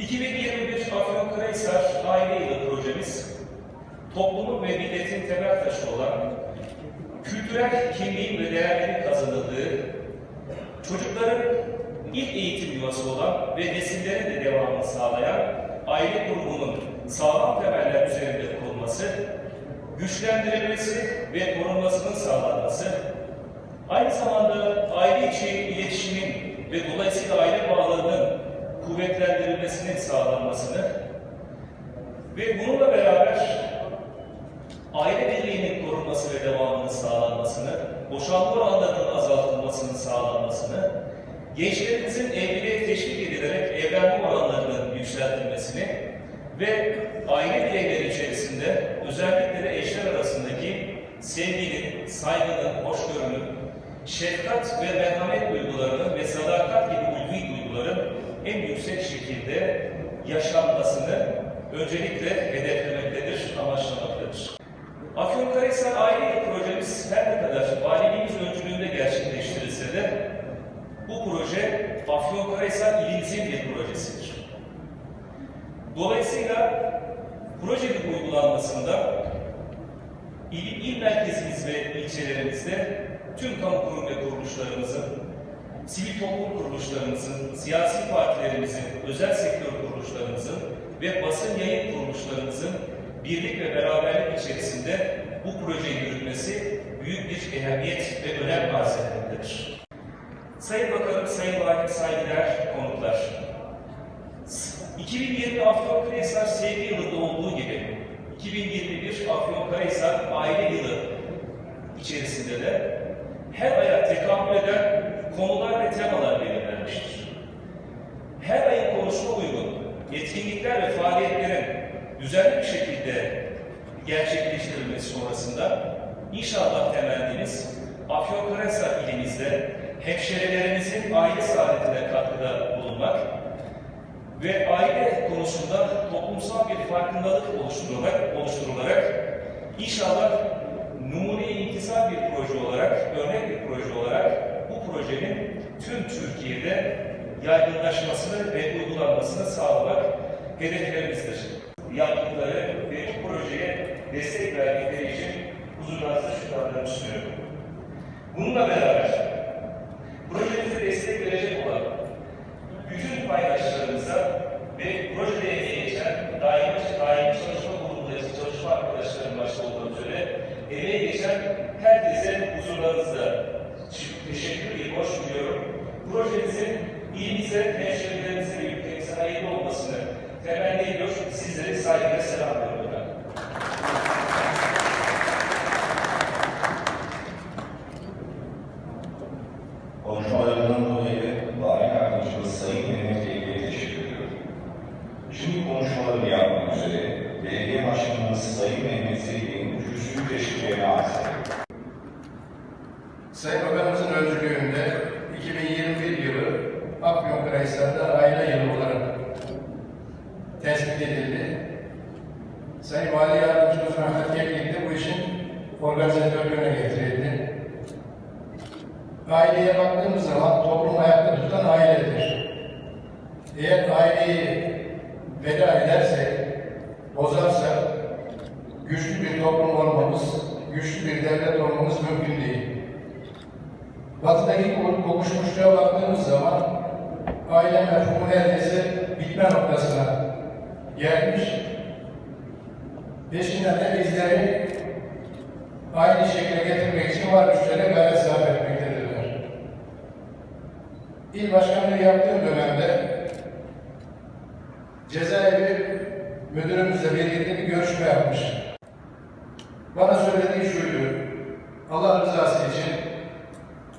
2021 Afyonkarahisar Aile Yılı projemiz, toplumun ve milletin temel taşı olan kültürel kimliğin ve değerlerin kazanıldığı, çocukların ilk eğitim yuvası olan ve nesillerin de devamını sağlayan aile kurumunun sağlam temeller üzerinde kurulması, güçlendirilmesi ve korunmasının sağlanması, aynı zamanda aile içi iletişimin ve dolayısıyla aile bağlarının kuvvetlendirilmesinin sağlanmasını ve bununla beraber aile birliğinin korunması ve devamının sağlanmasını, boşanma oranlarının azaltılmasının sağlanmasını, gençlerimizin evliliğe teşvik edilerek evlenme oranlarının yükseltilmesini ve aile bireyleri içerisinde özellikle de eşler arasındaki sevginin, saygının, hoşgörünün, şefkat ve merhamet duygularının ve sadakat gibi ulvi duyguların en yüksek şekilde yaşanmasını öncelikle hedeflemektedir, amaçlamaktadır. Afyonkarahisar Aile Yılı projemiz her ne kadar valiliğimiz öncülüğünde gerçekleştirilse de bu proje Afyonkarahisar ilimizin bir projesidir. Dolayısıyla projenin uygulanmasında il, il merkezimiz ve ilçelerimizde tüm kamu kurum ve kuruluşlarımızın, sivil toplum kuruluşlarımızın, siyasi partilerimizin, özel sektör kuruluşlarımızın ve basın yayın kuruluşlarımızın birlik ve beraberlik içerisinde bu projeyi yürütmesi büyük bir ehemmiyet ve önem arz etmektedir. Sayın Bakanım, Sayın Valim, saygıdeğer konuklar. 2020 Afyonkarahisar Sevgi Yılı'nda olduğu gibi 2021 Afyonkarahisar Aile Yılı içerisinde de etkinlikler ve faaliyetlerin düzenli bir şekilde gerçekleştirilmesi sonrasında inşallah temennimiz Afyonkarahisar ilimizde hemşerilerimizin aile saadetine katkıda bulunmak ve aile konusunda toplumsal bir farkındalık oluşturularak, oluşturularak inşallah numune intisal bir proje olarak, örnek bir proje olarak bu projenin tüm Türkiye'de yaygınlaşmasını ve uygulanmasını sağlamak hedeflerimizdir. Yaptıkları ve bu projeye destek verdikleri için huzurlarınızda şükranlarımı sunuyorum. Bununla beraber projemize destek verecek olan bütün paydaşlarımıza ve projede emeği geçen daimi, daimi çalışma grubundaki çalışma arkadaşlarım başta olmak üzere emeği geçen herkese huzurlarınızda teşekkür ve hoş diliyorum. Projemizin ilimize, hemşehrilerimize ve ülkemize hayırlı olmasını temenni ediyor. Sizleri saygıyla selamlıyorum efendim. Konuşmalarından dolayı Vali Yardımcımız Sayın Mehmet Ege'ye teşekkür ediyorum. Şimdi konuşmalarını yapmak üzere Belediye Başkanımız Sayın Mehmet Zeytin'in kürsüyü teşekkürlerine arz ederim. Sayın Bakanımızın öncülüğünde 2021 yılı Afyonkarahisar'da aile yılı olarak tespit edildi. Sayın Vali Yardımcımız Mehmet Keklik de bu işin organizatörlüğüne getirildi. Aileye baktığımız zaman toplum ayakta tutan ailedir. Eğer aileyi feda edersek, bozarsak, güçlü bir toplum olmamız, güçlü bir devlet olmamız mümkün değil. Batı'daki kokuşmuşluğa baktığımız zaman aile mefhumu neredeyse bitme noktasına gelmiş. Peşinden de bizleri aynı şekle getirmek için var güçlere gayret sarf etmektedirler. İl başkanlığı yaptığım dönemde cezaevi müdürümüzle birlikte bir görüşme yapmış. Bana söylediği şuydu, Allah rızası için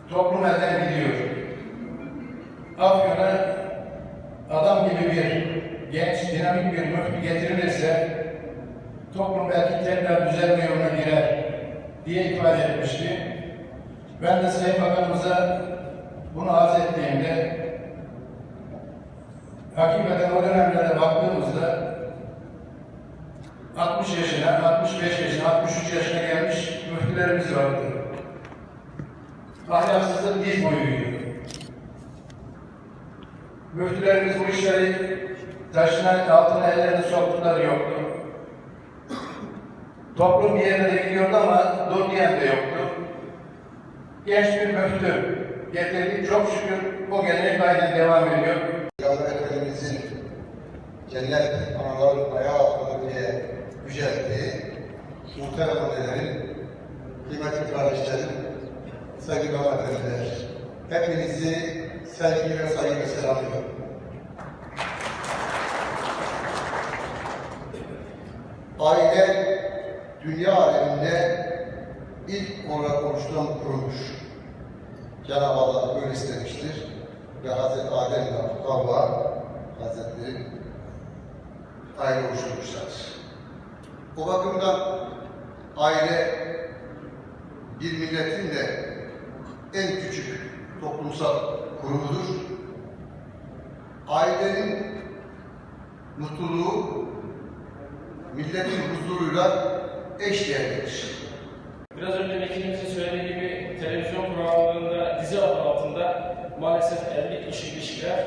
toplum elden gidiyor. Afyon'a adam gibi bir genç, dinamik bir müftü getirilirse toplum belki tekrar düzelme yoluna girer diye ifade etmişti. Ben de Sayın Bakanımıza bunu arz ettiğimde hakikaten o dönemlere baktığımızda 60 yaşına, 65 yaşına, 63 yaşına gelmiş müftülerimiz vardı ahlaksızlık diz boyuydu. Müftülerimiz bu işleri taşın altına ellerini soktukları yoktu. Toplum bir yere de gidiyordu ama dur diyen de yoktu. Genç bir müftü getirdik. Çok şükür o gelenek aynen devam ediyor. Peygamber Efendimizin cennet anaların ayağı altında diye yücelttiği muhterem annelerin, kıymetli kardeşlerim, saygıdeğer efendiler, hepinizi sevgi ve saygıyla selamlıyorum. Aile, dünya aleminde ilk olarak oluşturan kurulmuş. Cenab-ı Allah öyle istemiştir. Ve Hazreti Adem ile Havva Hazretleri aile oluşturmuşlardır. O bakımdan aile bir milletin de en küçük toplumsal kurumudur. Ailenin mutluluğu milletin huzuruyla eşdeğerlidir. Biraz önce vekilimizin söylediği gibi televizyon programlarında dizi adı altında maalesef evlilik dışı ilişkiler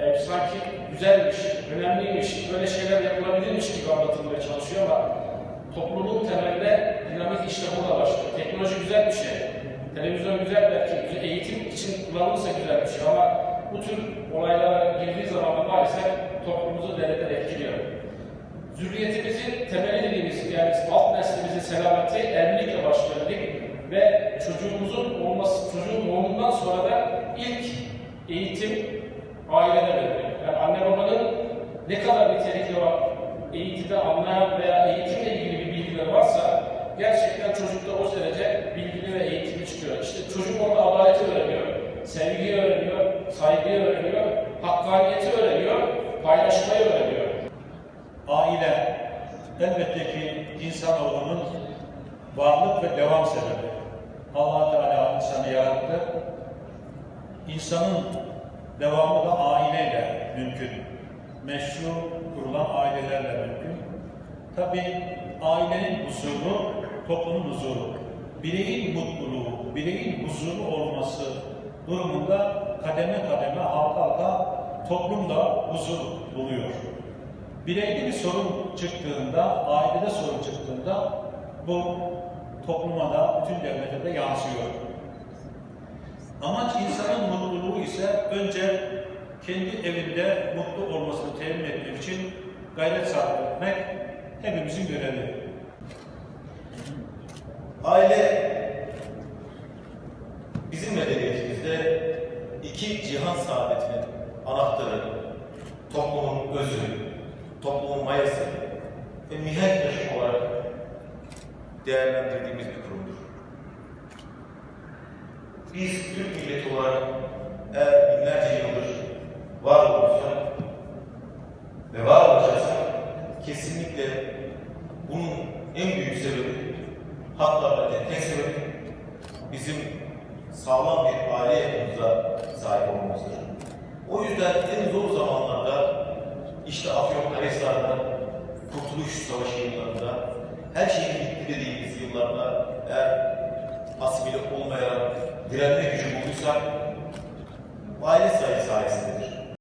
e, sanki güzelmiş, önemliymiş, böyle şeyler yapılabilirmiş gibi anlatılmaya çalışıyor ama topluluğun temelinde dinamik işte burada başlıyor. Teknoloji güzel bir şey. Televizyon güzel belki, eğitim için kullanılırsa güzel bir şey ama bu tür olaylara girdiği zaman da maalesef toplumumuzu derinden etkiliyor. Zürriyetimizin temeli neslimizin selameti başlıyor dedik ve çocuğumuzun olması, çocuğun doğumundan sonra da ilk eğitim ailede veriliyor. Yani anne babanın ne kadar nitelikli eğitimde anlayan veya eğitimle ilgili bir bilgileri varsa gerçekten çocukta o derece bilgili ve eğitimli çıkıyor. İşte çocuk orada adaleti öğreniyor, sevgiyi öğreniyor, saygıyı öğreniyor, hakkaniyeti öğreniyor, paylaşmayı öğreniyor. Aile elbette ki insanoğlunun varlık ve devam sebebi. allah Teala insanı yarattı. İnsanın devamı da aileyle mümkün. Meşru kurulan ailelerle mümkün. Tabi ailenin huzuru, toplumun huzuru. Bireyin mutluluğu, bireyin huzurlu olması durumunda kademe kademe halka halka toplumda huzur buluyor. Bireyde bir sorun çıktığında, ailede sorun çıktığında bu topluma da, bütün devlete de yansıyor. Amaç insanın mutluluğu ise önce kendi evinde mutlu olmasını temin etmek için gayret sarf etmek hepimizin görevi. Aile bizim medeniyetimizde iki cihan saadetinin anahtarı, toplumun özü, toplumun mayası ve mihenk taşı olarak değerlendirdiğimiz bir kurumdur. Biz Türk milleti olarak eğer binlerce yıldır var olursak ve var olacaksak kesinlikle bunun en büyük sebebi hatta bence tek sebebi bizim sağlam bir aile yapımıza sahip olmamızdır. O yüzden en zor işte Afyonkarahisar'da Kurtuluş Savaşı yıllarında her şeyin bitti dediğimiz yıllarda eğer asimile olmayan direnme gücü bulduysak aile sayı sayesinde